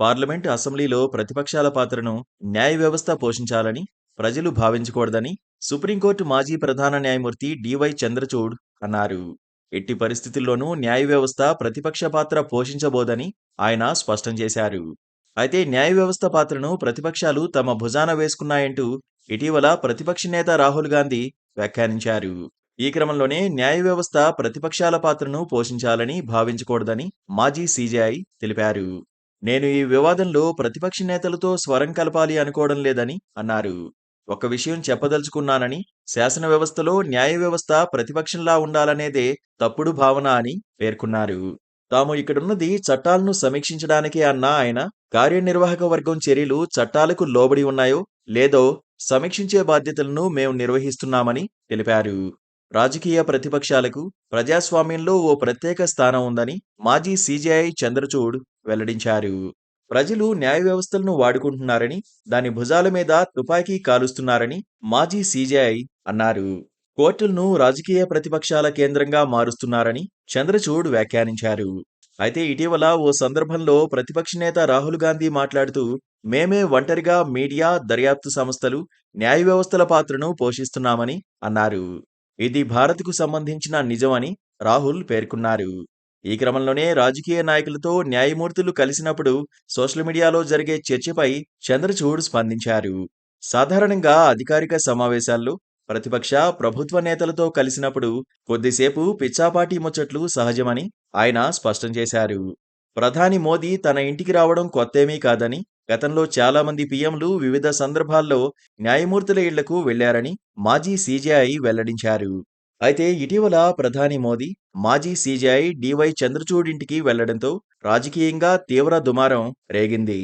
Parliament అసెంబ్లీలో ప్రతిపక్షాల పాత్రను న్యాయ వ్యవస్థ పోషించాలని ప్రజలు భావించకూడదని సుప్రీంకోర్టు మాజీ ప్రధాన న్యాయమూర్తి డివై చంద్రచూడ్ అన్నారు. ఎట్టి పరిస్థితుల్లోనూ న్యాయ వ్యవస్థ ప్రతిపక్ష పాత్ర పోషించబోదని ఆయన స్పష్టం చేశారు. అయితే న్యాయ వ్యవస్థ పాత్రను ప్రతిపక్షాలు తమ భుజాన వేసుకున్నాయంటూ ఇటీవల ప్రతిపక్ష నేత రాహుల్ గాంధీ వ్యాఖ్యానించారు. ఈ క్రమంలోనే న్యాయ వ్యవస్థ ప్రతిపక్షాల పాత్రను పోషించాలని భావించకూడదని మాజీ సీజేఐ తెలిపారు. నేను ఈ వివాదంలో ప్రతిపక్ష నేతలతో స్వరం కలపాలి అనుకోవడం లేదని అన్నారు. ఒక విషయం చెప్పదలుచుకున్నానని శాసన వ్యవస్థలో న్యాయ వ్యవస్థ ప్రతిపక్షంలా ఉండాలనేదే తప్పుడు భావన అని పేర్కొన్నారు. తాము ఇక్కడున్నది చట్టాలను సమీక్షించడానికే అన్న ఆయన కార్యనిర్వాహక వర్గం చర్యలు చట్టాలకు లోబడి ఉన్నాయో లేదో సమీక్షించే బాధ్యతలను మేము నిర్వహిస్తున్నామని తెలిపారు. రాజకీయ ప్రతిపక్షాలకు ప్రజాస్వామ్యంలో ఓ ప్రత్యేక స్థానం ఉందని మాజీ సీజీఐ చంద్రచూడ్ వెల్లడించారు. ప్రజలు న్యాయ వ్యవస్థలను వాడుకుంటున్నారని దాని భుజాల మీద తుపాకీ కాలుస్తున్నారని మాజీ సీజేఐ అన్నారు. కోర్టులను రాజకీయ ప్రతిపక్షాల కేంద్రంగా మారుస్తున్నారని చంద్రచూడ్ వ్యాఖ్యానించారు. అయితే ఇటీవల ఓ సందర్భంలో ప్రతిపక్ష నేత రాహుల్ గాంధీ మాట్లాడుతూ మేమే ఒంటరిగా మీడియా దర్యాప్తు సంస్థలు న్యాయ వ్యవస్థల పాత్రను పోషిస్తున్నామని అన్నారు. ఇది భారత్కు సంబంధించిన నిజమని రాహుల్ పేర్కొన్నారు. ఈ క్రమంలోనే రాజకీయ నాయకులతో న్యాయమూర్తులు కలిసినప్పుడు సోషల్ మీడియాలో జరిగే చర్చపై చంద్రచూడ్ స్పందించారు. సాధారణంగా అధికారిక సమావేశాల్లో ప్రతిపక్ష ప్రభుత్వ నేతలతో కలిసినప్పుడు కొద్దిసేపు పిచ్చాపాటి ముచ్చట్లు సహజమని ఆయన స్పష్టం చేశారు. ప్రధాని మోదీ తన ఇంటికి రావడం కొత్తేమీ కాదని గతంలో చాలా మంది పీఎంలు వివిధ సందర్భాల్లో న్యాయమూర్తుల ఇళ్ళకు వెళ్ళారని మాజీ సీజేఐ వెల్లడించారు. అయితే ఇటీవల ప్రధాని మోదీ మాజీ సీజీఐ డివై చంద్రచూడింటికి వెళ్ళడంతో రాజకీయంగా తీవ్ర దుమారం రేగింది.